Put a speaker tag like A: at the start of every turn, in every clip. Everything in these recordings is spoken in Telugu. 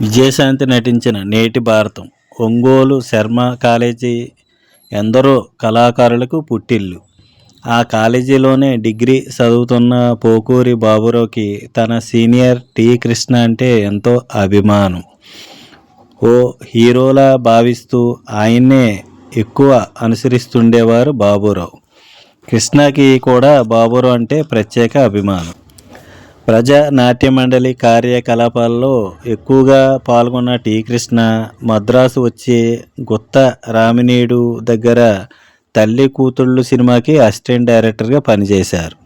A: విజయశాంతి నటించిన నేటి భారతం ఒంగోలు శర్మ కాలేజీ ఎందరో కళాకారులకు పుట్టిల్లు. ఆ కాలేజీలోనే డిగ్రీ చదువుతున్న పోకూరి బాబురావుకి తన సీనియర్ టి కృష్ణ అంటే ఎంతో అభిమానం. ఓ హీరోలా భావిస్తూ ఆయన్నే ఎక్కువ అనుసరిస్తుండేవారు బాబురావు. కృష్ణకి కూడా బాబురావు అంటే ప్రత్యేక అభిమానం. ప్రజా నాట్య మండలి కార్యకలాపాల్లో ఎక్కువగా పాల్గొన్న టీ కృష్ణ మద్రాసు వచ్చి గుత్త రామినేడు దగ్గర తల్లి కూతుళ్ళు సినిమాకి అసిస్టెంట్ డైరెక్టర్గా పనిచేశారు.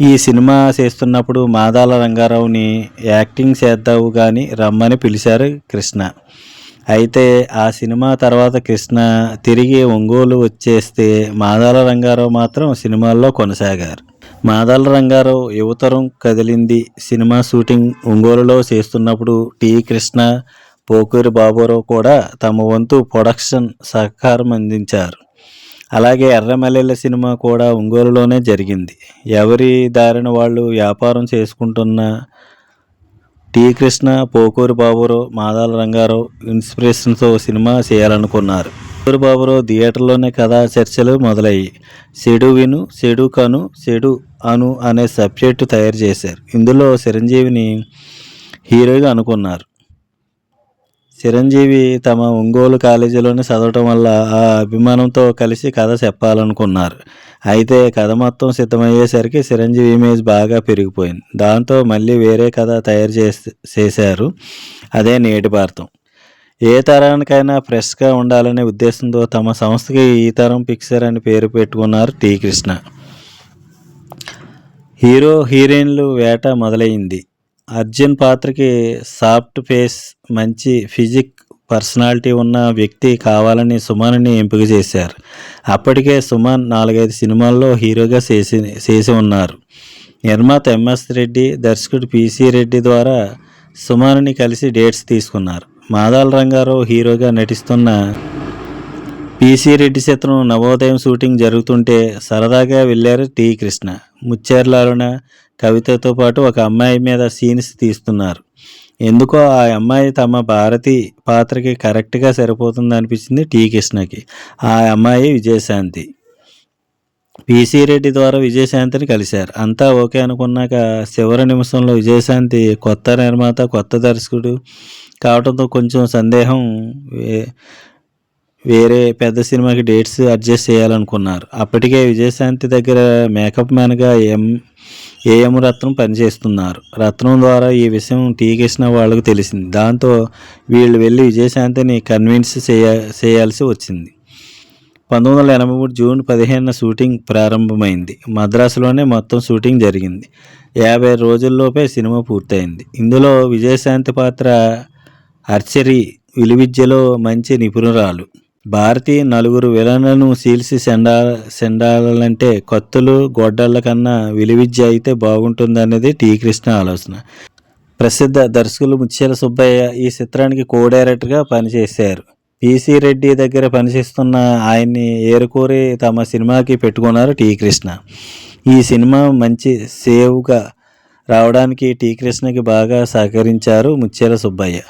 A: ఈ సినిమా చేస్తున్నప్పుడు మాదాల రంగారావుని యాక్టింగ్ చేద్దావు కానీ రమ్మని పిలిచారు కృష్ణ. అయితే ఆ సినిమా తర్వాత కృష్ణ తిరిగి ఒంగోలు వచ్చేస్తే మాదాల రంగారావు మాత్రం సినిమాల్లో కొనసాగారు. మాదాల రంగారావు యువతరం కదిలింది. సినిమా షూటింగ్ ఒంగోలులో చేస్తున్నప్పుడు టి. కృష్ణ పోకూరి బాబురావు కూడా తమ వంతు ప్రొడక్షన్ సహకారం అందించారు. అలాగే ఎర్రమల్లెల సినిమా కూడా ఒంగోలులోనే జరిగింది. ఎవరి దారిన వాళ్ళు వ్యాపారం చేసుకుంటున్న టి. కృష్ణ పోకూరి బాబురావు మాదాల రంగారావు ఇన్స్పిరేషన్తో సినిమా చేయాలనుకున్నారు. పోకూరి బాబురావు థియేటర్లోనే కథా చర్చలు మొదలయ్యి సెడు విను సెడు కను సెడు అను అనే సబ్జెక్టు తయారు చేశారు. ఇందులో చిరంజీవిని హీరోగా అనుకున్నారు. చిరంజీవి తమ ఒంగోలు కాలేజీలోనే చదవటం వల్ల ఆ అభిమానంతో కలిసి కథ చెప్పాలనుకున్నారు. అయితే కథ మొత్తం సిద్ధమయ్యేసరికి చిరంజీవి ఇమేజ్ బాగా పెరిగిపోయింది. దాంతో మళ్ళీ వేరే కథ తయారు చేసి చేశారు. అదే నేటి భారతం ఏ తరానికైనా ఫ్రెష్గా ఉండాలనే ఉద్దేశంతో తమ సంస్థకి ఈ తరం పిక్చర్ అని పేరు పెట్టుకున్నారు టీ కృష్ణ. హీరో హీరోయిన్లు వేట మొదలైంది. అర్జున్ పాత్రకి సాఫ్ట్ ఫేస్ మంచి ఫిజిక్ పర్సనాలిటీ ఉన్న వ్యక్తి కావాలని సుమన్ని ఎంపిక చేశారు. అప్పటికే సుమన్ నాలుగైదు సినిమాల్లో హీరోగా చేసి చేసి ఉన్నారు. నిర్మాత ఎంఎస్ రెడ్డి దర్శకుడు పిసి రెడ్డి ద్వారా సుమన్ని కలిసి డేట్స్ తీసుకున్నారు. మాదాల రంగారావు హీరోగా నటిస్తున్న పీసీ రెడ్డి చిత్రం నవోదయం షూటింగ్ జరుగుతుంటే సరదాగా వెళ్ళారు టి కృష్ణ. ముచ్చేర్ల కవితతో పాటు ఒక అమ్మాయి మీద సీన్స్ తీస్తున్నారు. ఎందుకో ఆ అమ్మాయి తమ భారతి పాత్రకి కరెక్ట్గా సరిపోతుంది అనిపించింది టి కృష్ణకి. ఆ అమ్మాయి విజయశాంతి. పీసీ రెడ్డి ద్వారా విజయశాంతిని కలిశారు. అంతా ఓకే అనుకున్నాక చివరి నిమిషంలో విజయశాంతి కొత్త నిర్మాత కొత్త దర్శకుడు కావడంతో కొంచెం సందేహం వేరే పెద్ద సినిమాకి డేట్స్ అడ్జస్ట్ చేయాలనుకున్నారు. అప్పటికే విజయశాంతి దగ్గర మేకప్ మ్యాన్గా ఎం ఏఎం రత్నం పనిచేస్తున్నారు. రత్నం ద్వారా ఈ విషయం టీ కృష్ణ వాళ్ళకు తెలిసింది. దాంతో వీళ్ళు వెళ్ళి విజయశాంతిని కన్విన్స్ చేయ చేయాల్సి వచ్చింది. పంతొమ్మిది వందల ఎనభై మూడు జూన్ పదిహేనున షూటింగ్ ప్రారంభమైంది. మద్రాసులోనే మొత్తం షూటింగ్ జరిగింది. యాభై రోజుల్లోపే సినిమా పూర్తయింది. ఇందులో విజయశాంతి పాత్ర అర్చరీ విలువిద్యలో మంచి నిపుణురాలు. భారతి నలుగురు విలన్లను సీల్సి సెండా సెండాలంటే కత్తులు గొడ్డళ్ళ కన్నా విలువిద్య అయితే బాగుంటుందనేది టీ. కృష్ణ ఆలోచన. ప్రసిద్ధ దర్శకులు ముచ్చేల సుబ్బయ్య ఈ చిత్రానికి కో డైరెక్టర్గా పనిచేశారు. పిసి రెడ్డి దగ్గర పనిచేస్తున్న ఆయన్ని ఏరుకోరి తమ సినిమాకి పెట్టుకున్నారు టీ. కృష్ణ. ఈ సినిమా మంచి సేవ్గా రావడానికి టీ. కృష్ణకి బాగా సహకరించారు ముచ్చేల సుబ్బయ్య.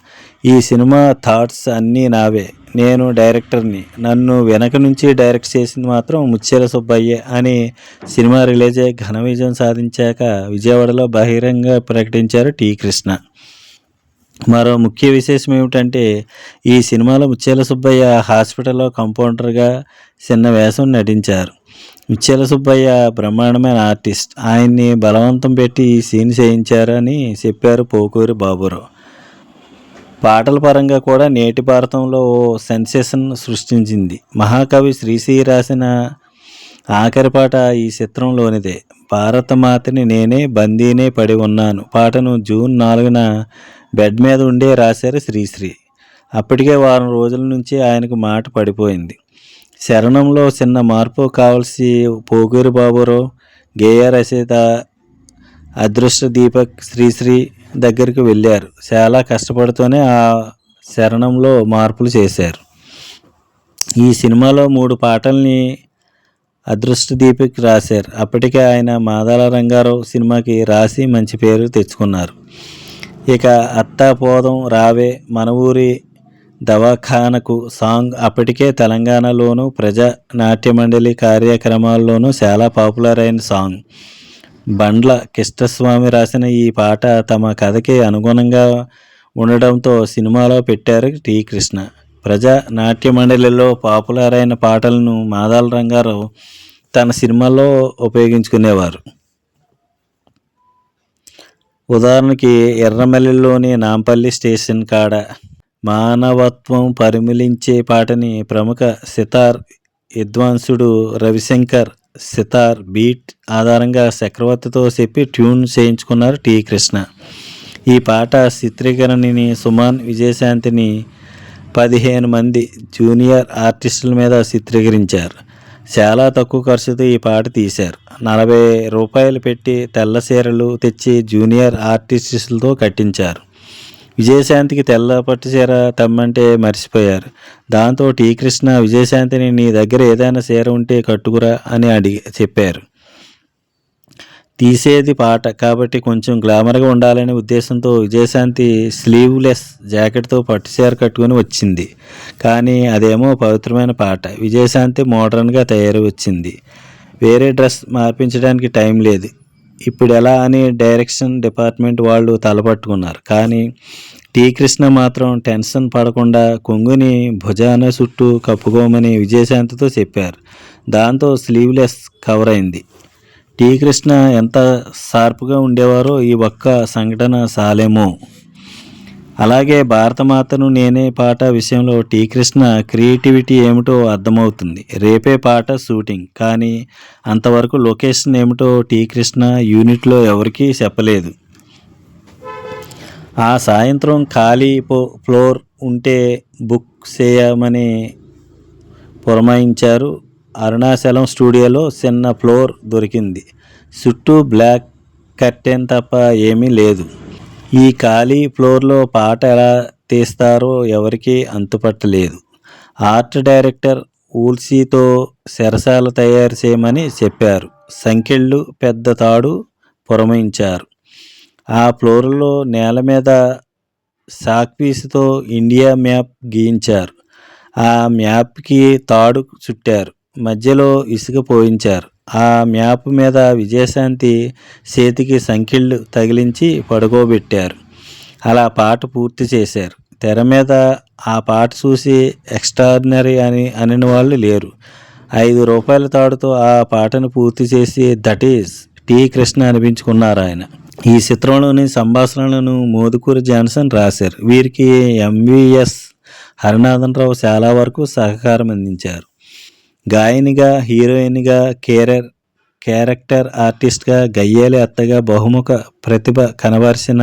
A: ఈ సినిమా థాట్స్ అన్నీ నావే. నేను డైరెక్టర్ని. నన్ను వెనక నుంచి డైరెక్ట్ చేసింది మాత్రం ముత్యాల సుబ్బయ్య అని సినిమా రిలీజ్ అయ్యి ఘన విజయం సాధించాక విజయవాడలో బహిరంగ ప్రకటించారు టీ కృష్ణ. మరో ముఖ్య విశేషం ఏమిటంటే ఈ సినిమాలో ముచ్చేల సుబ్బయ్య హాస్పిటల్లో కంపౌండర్గా చిన్న వేషం నటించారు. ముచ్చేల సుబ్బయ్య బ్రహ్మాండమైన ఆర్టిస్ట్. ఆయన్ని బలవంతం పెట్టి ఈ సీన్ చేయించారని చెప్పారు పోకూరి బాబురావు. పాటల పరంగా కూడా నేటి భారతంలో ఓ సెన్సేషన్ సృష్టించింది. మహాకవి శ్రీశ్రీ రాసిన ఆఖరి పాట ఈ చిత్రంలోనిదే. భారతమాతని నేనే బందీనే పడి ఉన్నాను. పాటను జూన్ నాలుగున బెడ్ మీద ఉండే రాశారు శ్రీశ్రీ. అప్పటికే వారం రోజుల నుంచి ఆయనకు మాట పడిపోయింది. శరణంలో చిన్న మార్పు కావలసి పోగూరు బాబురావు గేయ రచయిత అదృష్ట దీపక్ శ్రీశ్రీ దగ్గరికి వెళ్ళారు. చాలా కష్టపడుతూనే ఆ శరణంలో మార్పులు చేశారు. ఈ సినిమాలో మూడు పాటల్ని అదృష్ట దీపిక్ రాశారు. అప్పటికే ఆయన మాదాల రంగారావు సినిమాకి రాసి మంచి పేరు తెచ్చుకున్నారు. ఇక అత్తా పోదం రావే మన ఊరి దవాఖానకు సాంగ్ అప్పటికే తెలంగాణలోను ప్రజా నాట్య మండలి కార్యక్రమాల్లోనూ చాలా పాపులర్ అయిన సాంగ్. బండ్ల కృష్ణస్వామి రాసిన ఈ పాట తమ కథకి అనుగుణంగా ఉండడంతో సినిమాలో పెట్టారు టి కృష్ణ. ప్రజా నాట్య మండలిలో పాపులర్ అయిన పాటలను మాదాల రంగారావు తన సినిమాలో ఉపయోగించుకునేవారు. ఉదాహరణకి ఎర్రమల్లిలోని నాంపల్లి స్టేషన్ కాడ మానవత్వం పరిమళించే పాటని ప్రముఖ సితార్ విద్వాంసుడు రవిశంకర్ సితార్ బీట్ ఆధారంగా చక్రవర్తితో చెప్పి ట్యూన్ చేయించుకున్నారు టి కృష్ణ. ఈ పాట చిత్రీకరణని సుమాన్ విజయశాంతిని పదిహేను మంది జూనియర్ ఆర్టిస్టుల మీద చిత్రీకరించారు. చాలా తక్కువ ఖర్చుతో ఈ పాట తీశారు. నలభై రూపాయలు పెట్టి తెల్ల చీరలు తెచ్చి జూనియర్ ఆర్టిస్టులతో కట్టించారు. విజయశాంతికి తెల్ల పట్టు చీర తమ్మంటే మర్చిపోయారు. దాంతో టీ కృష్ణ విజయశాంతిని నీ దగ్గర ఏదైనా చీర ఉంటే కట్టుకురా అని అడిగి చెప్పారు. తీసేది పాట కాబట్టి కొంచెం గ్లామర్గా ఉండాలనే ఉద్దేశంతో విజయశాంతి స్లీవ్లెస్ జాకెట్తో పట్టు చీర కట్టుకుని వచ్చింది. కానీ అదేమో పవిత్రమైన పాట విజయశాంతి మోడర్న్గా తయారు వచ్చింది వేరే డ్రెస్ మార్పించడానికి టైం లేదు. ఇప్పుడు ఎలా అని డైరెక్షన్ డిపార్ట్మెంట్ వాళ్ళు తలపట్టుకున్నారు. కానీ టీ కృష్ణ మాత్రం టెన్షన్ పడకుండా కొంగుని భుజాన చుట్టూ కప్పుకోమని విజయశాంతితో చెప్పారు. దాంతో స్లీవ్లెస్ కవర్ అయింది టీ కృష్ణ ఎంత షార్ప్గా ఉండేవారో ఈ ఒక్క సంఘటన సాలేమో. అలాగే భారతమాతను నేనే పాట విషయంలో టీ కృష్ణ క్రియేటివిటీ ఏమిటో అర్థమవుతుంది. రేపే పాట షూటింగ్. కానీ అంతవరకు లొకేషన్ ఏమిటో టీ కృష్ణ యూనిట్లో ఎవరికీ చెప్పలేదు. ఆ సాయంత్రం ఖాళీ పో ఫ్లోర్ ఉంటే బుక్ చేయమని పురమాయించారు. అరుణాచలం స్టూడియోలో చిన్న ఫ్లోర్ దొరికింది. చుట్టూ బ్లాక్ కర్టెన్ తప్ప ఏమీ లేదు. ఈ ఖాళీ ఫ్లోర్లో పాట ఎలా తీస్తారో ఎవరికీ అంతుపట్టలేదు. ఆర్ట్ డైరెక్టర్ ఊల్సీతో సెరసాల తయారు చేయమని చెప్పారు. సంఖ్యళ్ళు పెద్ద తాడు పురమించారు ఆ ఫ్లోర్లో నేల మీద సాక్పీస్తో ఇండియా మ్యాప్ గీయించారు. ఆ మ్యాప్కి తాడు చుట్టారు. మధ్యలో ఇసుక పోయించారు. ఆ మ్యాప్ మీద విజయశాంతి చేతికి సంఖ్యళ్ళు తగిలించి పడుకోబెట్టారు. అలా పాట పూర్తి చేశారు. తెర మీద ఆ పాట చూసి ఎక్స్ట్రాడినరీ అని అనిన వాళ్ళు లేరు. ఐదు రూపాయల తాడుతో ఆ పాటను పూర్తి చేసి దట్ ఈస్ టి కృష్ణ అనిపించుకున్నారు ఆయన. ఈ చిత్రంలోని సంభాషణలను మోదుకూరి జాన్సన్ రాశారు. వీరికి ఎంవిఎస్ హరినాథన్ రావు చాలా వరకు సహకారం అందించారు. గాయనిగా హీరోయిన్గా కేరర్ క్యారెక్టర్ ఆర్టిస్ట్గా గయ్యేలి అత్తగా బహుముఖ ప్రతిభ కనబరిచిన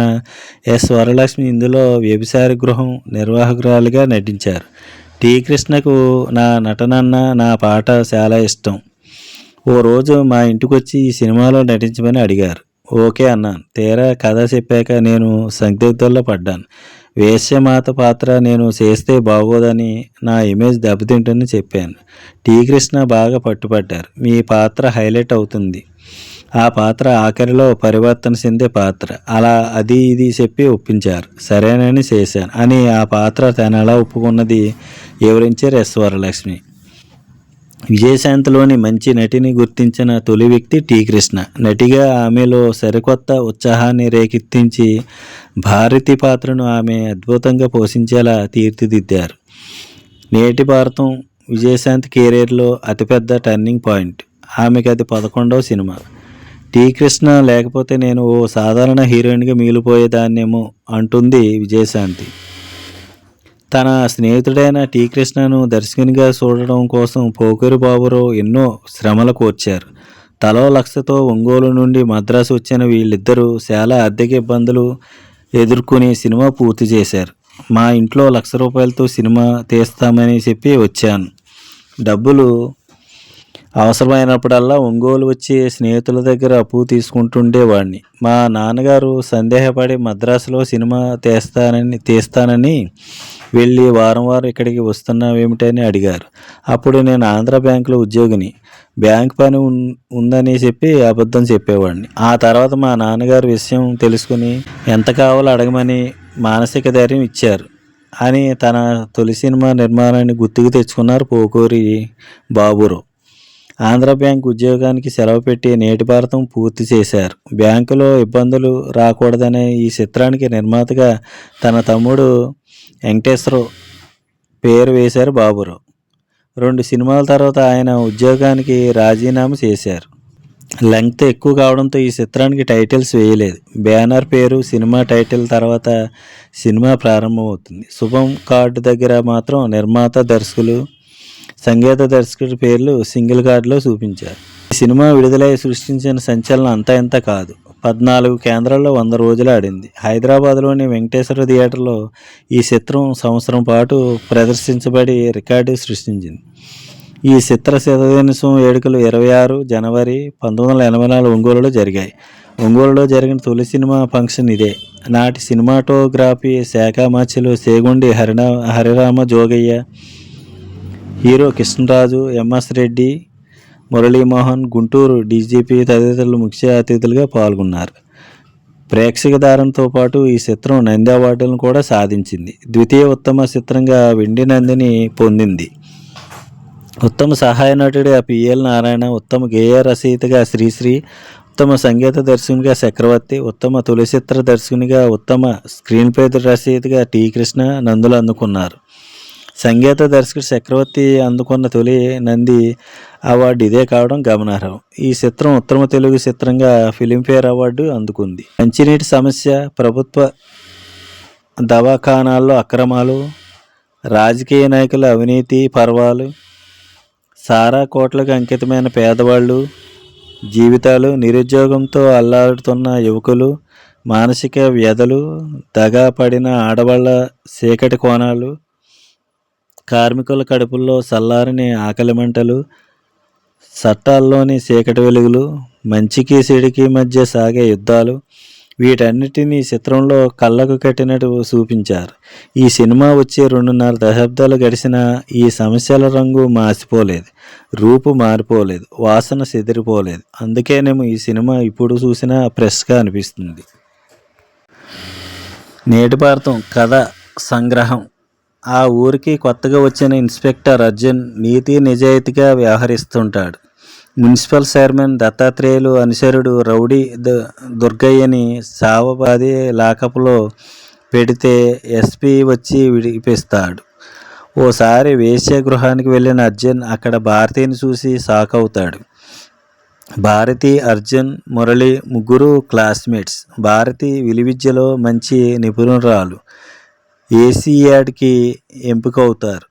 A: ఎస్ వరలక్ష్మి ఇందులో వ్యభిసారి గృహం నిర్వాహకురాలుగా నటించారు. టి. కృష్ణకు నా నటనన్న నా పాట చాలా ఇష్టం. ఓ రోజు మా ఇంటికి వచ్చి ఈ సినిమాలో నటించమని అడిగారు. ఓకే అన్నాను. తీరా కథ చెప్పాక నేను సందిగ్ధంలో పడ్డాను. వేశ్యమాత పాత్ర నేను చేస్తే బాగోదని నా ఇమేజ్ దెబ్బతింటుందని చెప్పాను. టీ కృష్ణ బాగా పట్టుపట్టారు మీ పాత్ర హైలైట్ అవుతుంది. ఆ పాత్ర ఆఖరిలో పరివర్తన చెందే పాత్ర. అలా అది ఇది చెప్పి ఒప్పించారు. సరేనని చేశాను. అని ఆ పాత్ర తనలా ఒప్పుకున్నది వివరించారు ఎస్ వరలక్ష్మి. విజయశాంతిలోని మంచి నటిని గుర్తించిన తొలి వ్యక్తి టి కృష్ణ. నటిగా ఆమెలో సరికొత్త ఉత్సాహాన్ని రేకెత్తించి భారతి పాత్రను ఆమె అద్భుతంగా పోషించేలా తీర్చిదిద్దారు. నేటి భారతం విజయశాంతి కెరీర్లో అతిపెద్ద టర్నింగ్ పాయింట్. ఆమెకి అది పదకొండవ సినిమా. టీ కృష్ణ లేకపోతే నేను ఓ సాధారణ హీరోయిన్గా మిగిలిపోయేదాన్నేమో అంటుంది విజయశాంతి. తన స్నేహితుడైన టీ కృష్ణను దర్శకునిగా చూడడం కోసం పోకరు బాబురావు ఎన్నో శ్రమలు కోర్చారు తలో లక్షతో ఒంగోలు నుండి మద్రాసు వచ్చిన వీళ్ళిద్దరూ చాలా ఆర్థిక ఇబ్బందులు ఎదుర్కొని సినిమా పూర్తి చేశారు. మా ఇంట్లో లక్ష రూపాయలతో సినిమా తీస్తామని చెప్పి వచ్చాను. డబ్బులు అవసరమైనప్పుడల్లా ఒంగోలు వచ్చి స్నేహితుల దగ్గర అప్పు తీసుకుంటుండేవాడిని మా నాన్నగారు సందేహపడి మద్రాసులో సినిమా తీస్తానని తీస్తానని వెళ్ళి వారం వారం ఇక్కడికి వస్తున్నావేమిటని అడిగారు. అప్పుడు నేను ఆంధ్ర బ్యాంకులో ఉద్యోగిని. బ్యాంక్ పని ఉన్- ఉందని చెప్పి అబద్ధం చెప్పేవాడిని ఆ తర్వాత మా నాన్నగారు విషయం తెలుసుకుని ఎంత కావాలో అడగమని మానసిక ధైర్యం ఇచ్చారు అని తన తొలి సినిమా నిర్మాణాన్ని గుర్తుకు తెచ్చుకున్నారు పోకూరి బాబురావు. ఆంధ్ర బ్యాంక్ ఉద్యోగానికి సెలవు పెట్టి నేటి భారతం పూర్తి చేశారు. బ్యాంకులో ఇబ్బందులు రాకూడదనే ఈ చిత్రానికి నిర్మాతగా తన తమ్ముడు వెంకటేశ్వరరావు పేరు వేశారు బాబురావు. రెండు సినిమాల తర్వాత ఆయన ఉద్యోగానికి రాజీనామా చేశారు. లెంగ్త్ ఎక్కువ కావడంతో ఈ చిత్రానికి టైటిల్స్ వేయలేదు. బ్యానర్ పేరు సినిమా టైటిల్ తర్వాత సినిమా ప్రారంభమవుతుంది. శుభం కార్డు దగ్గర మాత్రం నిర్మాత దర్శకులు సంగీత దర్శకుడి పేర్లు సింగిల్ కార్డులో చూపించారు. ఈ సినిమా విడుదలై సృష్టించిన సంచలనం అంతా ఇంత కాదు. పద్నాలుగు కేంద్రాల్లో వంద రోజులు ఆడింది. హైదరాబాద్లోని వెంకటేశ్వర థియేటర్లో ఈ చిత్రం సంవత్సరం పాటు ప్రదర్శించబడి రికార్డు సృష్టించింది. ఈ చిత్ర శతదినోత్సవం వేడుకలు ఇరవై ఆరు జనవరి పంతొమ్మిది వందల ఎనభై నాలుగు ఒంగోలులో జరిగాయి. ఒంగోలులో జరిగిన తొలి సినిమా ఫంక్షన్ ఇదే. నాటి సినిమాటోగ్రఫీ శాఖ మార్చిలు సేగుండి Harina Harirama Jogaiah hero Krishnaraju MS Reddy Muralimohan Guntur DGP తదితరులు ముఖ్య అతిథులుగా పాల్గొన్నారు. ప్రేక్షకదారంతో పాటు ఈ చిత్రం నంది అవార్డులను కూడా సాధించింది. ద్వితీయ ఉత్తమ చిత్రంగా వెండి నందిని పొందింది. ఉత్తమ సహాయ నటుడిగా పిఎల్ నారాయణ ఉత్తమ గేయ రచయితగా శ్రీశ్రీ ఉత్తమ సంగీత దర్శకునిగా చక్రవర్తి ఉత్తమ తొలి చిత్ర దర్శకునిగా ఉత్తమ స్క్రీన్ ప్లే రచయితగా టి కృష్ణ నందులు అందుకున్నారు. సంగీత దర్శకుడు చక్రవర్తి అందుకున్న తొలి నంది అవార్డు ఇదే కావడం గమనార్హం. ఈ చిత్రం ఉత్తమ తెలుగు చిత్రంగా ఫిలింఫేర్ అవార్డు అందుకుంది. మంచినీటి సమస్య ప్రభుత్వ దవాఖానాల్లో అక్రమాలు రాజకీయ నాయకుల అవినీతి పర్వాలు సారా కోట్లకు అంకితమైన పేదవాళ్ళు జీవితాలు నిరుద్యోగంతో అల్లాడుతున్న యువకులు మానసిక వ్యధలు దగా పడిన ఆడవాళ్ళ చీకటి కోణాలు కార్మికుల కడుపుల్లో చల్లారని ఆకలి మంటలు చట్టాల్లోని చీకటి వెలుగులు మంచికి చెడుకి మధ్య సాగే యుద్ధాలు వీటన్నిటినీ చిత్రంలో కళ్ళకు కట్టినట్టు చూపించారు. ఈ సినిమా వచ్చి రెండున్నర దశాబ్దాలు గడిచిన ఈ సమస్యల రంగు మాసిపోలేదు రూపు మారిపోలేదు వాసన చెదిరిపోలేదు. అందుకేనేమో ఈ సినిమా ఇప్పుడు చూసినా ఫ్రెష్గా అనిపిస్తుంది. నేటి భారతం కథ సంగ్రహం. ఆ ఊరికి కొత్తగా వచ్చిన ఇన్స్పెక్టర్ అర్జున్ నీతి నిజాయితీగా వ్యవహరిస్తుంటాడు. మున్సిపల్ చైర్మన్ దత్తాత్రేయులు అనుచరుడు రౌడీ దుర్గయ్యని సావబాది లాకప్లో పెడితే ఎస్పీ వచ్చి విడిపిస్తాడు. ఓసారి వేశ్య గృహానికి వెళ్ళిన అర్జున్ అక్కడ భారతిని చూసి షాక్ అవుతాడు భారతి అర్జున్ మురళి ముగ్గురు క్లాస్మేట్స్. భారతి విలువిద్యలో మంచి నిపుణురాలు. ఏసీయాడ్కి ఎంపిక అవుతారు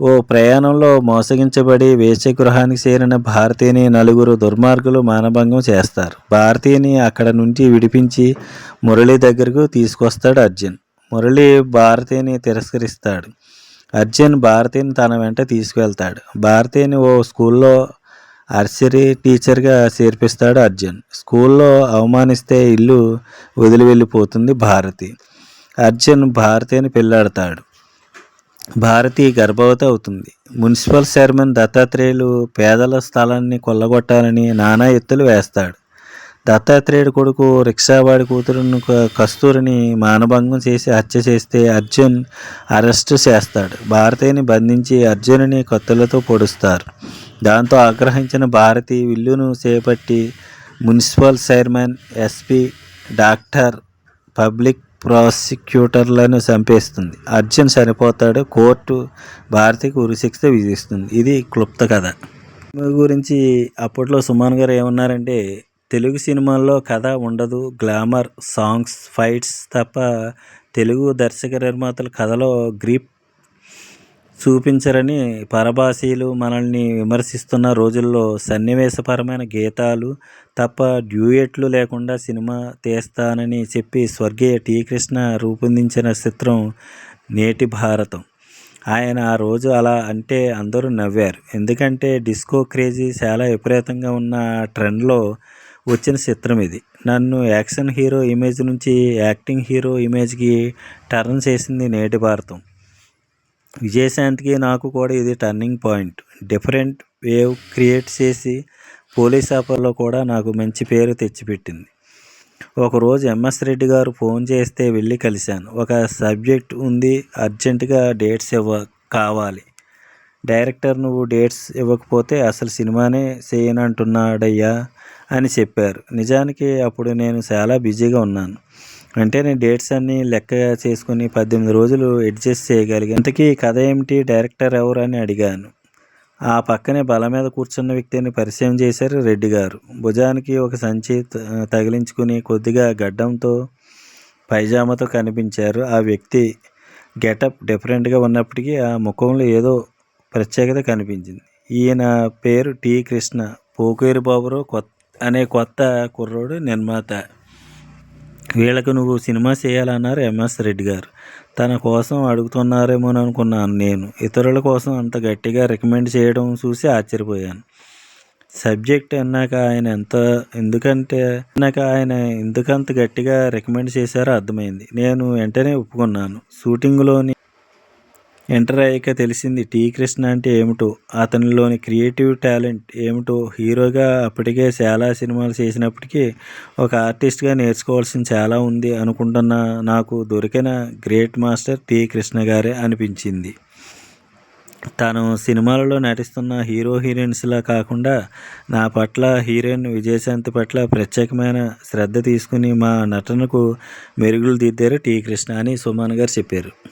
A: ఓ ప్రయాణంలో మోసగించబడి వేశ్యగృహానికి చేరిన భారతీని నలుగురు దుర్మార్గులు మానభంగం చేస్తారు. భారతీయని అక్కడ నుంచి విడిపించి మురళి దగ్గరకు తీసుకొస్తాడు అర్జున్. మురళి భారతీయని తిరస్కరిస్తాడు. అర్జున్ భారతీని తన వెంట తీసుకువెళ్తాడు. భారతీని ఓ స్కూల్లో ఆర్చరీ టీచర్గా చేర్పిస్తాడు అర్జున్. స్కూల్లో అవమానిస్తే ఇల్లు వదిలి వెళ్ళిపోతుంది భారతి. అర్జున్ భారతిని పెళ్ళాడతాడు భారతి గర్భవతి అవుతుంది. మున్సిపల్ చైర్మన్ దత్తాత్రేయులు పేదల స్థలాన్ని కొల్లగొట్టాలని నానా ఎత్తులు వేస్తాడు. దత్తాత్రేయుడు కొడుకు రిక్షావాడి కూతురును కస్తూరిని మానభంగం చేసి హత్య చేస్తే అర్జున్ అరెస్టు చేస్తాడు. భారతిని బంధించి అర్జునుని కత్తులతో పొడుస్తారు. దాంతో ఆగ్రహించిన భారతి విల్లును చేపట్టి municipal chairman SP doctor public ప్రాసిక్యూటర్లను చంపేస్తుంది. అర్జున్ చనిపోతాడు కోర్టు భారతికి ఉరిశిక్ష విధిస్తుంది. ఇది క్లుప్త కథ. సినిమా గురించి అప్పట్లో సుమాన్ గారు ఏమన్నారంటే తెలుగు సినిమాల్లో కథ ఉండదు గ్లామర్ సాంగ్స్ ఫైట్స్ తప్ప తెలుగు దర్శక నిర్మాతలు కథలో గ్రిప్ చూపించరని పరభాషీలు మనల్ని విమర్శిస్తున్న రోజుల్లో సన్నివేశపరమైన గీతాలు తప్ప డ్యూయెట్లు లేకుండా సినిమా తీస్తానని చెప్పి స్వర్గీయ టీ కృష్ణ రూపొందించిన చిత్రం నేటి భారతం. ఆయన ఆ రోజు అలా అంటే అందరూ నవ్వారు. ఎందుకంటే డిస్కో క్రేజీ చాలా విపరీతంగా ఉన్న ట్రెండ్లో వచ్చిన చిత్రం ఇది. నన్ను యాక్షన్ హీరో ఇమేజ్ నుంచి యాక్టింగ్ హీరో ఇమేజ్కి టర్న్ చేసింది నేటి భారతం. విజయశాంతికి నాకు కూడా ఇది turning point different wave create చేసి పోలీస్ ఆఫర్లో కూడా నాకు మంచి పేరు తెచ్చిపెట్టింది. ఒకరోజు ఎంఎస్ రెడ్డి గారు ఫోన్ చేస్తే వెళ్ళి కలిశాను. ఒక సబ్జెక్ట్ ఉంది అర్జెంటుగా డేట్స్ ఇవ్వ కావాలి. డైరెక్టర్ నువ్వు డేట్స్ ఇవ్వకపోతే అసలు సినిమానే చేయనంటున్నాడయ్యా అని చెప్పారు. నిజానికి అప్పుడు నేను చాలా బిజీగా ఉన్నాను. అంటే నేను డేట్స్ అన్ని లెక్క చేసుకుని పద్దెనిమిది రోజులు అడ్జస్ట్ చేయగలిగాను. ఇంతకీ కథ ఏమిటి? డైరెక్టర్ ఎవరు అని అడిగాను. ఆ పక్కనే బల మీద కూర్చున్న వ్యక్తిని పరిచయం చేశారు రెడ్డి గారు. భుజానికి ఒక సంచి త- తగిలించుకుని కొద్దిగా గడ్డంతో పైజామాతో కనిపించారు. ఆ వ్యక్తి గెటప్ డిఫరెంట్గా ఉన్నప్పటికీ ఆ ముఖంలో ఏదో ప్రత్యేకత కనిపించింది. ఈయన పేరు టి కృష్ణ. పోకేరు బాబురావు కొత్త అనే కొత్త కుర్రోడు నిర్మాత. వీళ్ళకు నువ్వు సినిమా చేయాలన్నారు ఎంఎస్ రెడ్డి గారు. తన కోసం అడుగుతున్నారేమో అనుకున్నాను నేను. ఇతరుల కోసం అంత గట్టిగా రికమెండ్ చేయడం చూసి ఆశ్చర్యపోయాను. సబ్జెక్ట్ అన్నాక ఆయన ఎంత ఎందుకంటే అన్నాక ఆయన ఎందుకంత గట్టిగా రికమెండ్ చేశారో అర్థమైంది. నేను వెంటనే ఒప్పుకున్నాను. షూటింగ్లోని ఎంటర్ అయ్యాక తెలిసింది టీ. కృష్ణ అంటే ఏమిటో అతనిలోని క్రియేటివ్ టాలెంట్ ఏమిటో హీరోగా అప్పటికే చాలా సినిమాలు చేసినప్పటికీ ఒక ఆర్టిస్ట్గా నేర్చుకోవాల్సింది చాలా ఉంది అనుకుంటున్న నాకు దొరికిన గ్రేట్ మాస్టర్ టీ. కృష్ణ గారే అనిపించింది. తను సినిమాలలో నటిస్తున్న హీరో హీరోయిన్స్లా కాకుండా నా పట్ల హీరోయిన్ విజయశాంతి పట్ల ప్రత్యేకమైన శ్రద్ధ తీసుకుని మా నటనకు మెరుగులు దిద్దారు టీ. కృష్ణ అని సుమాన్ గారు చెప్పారు.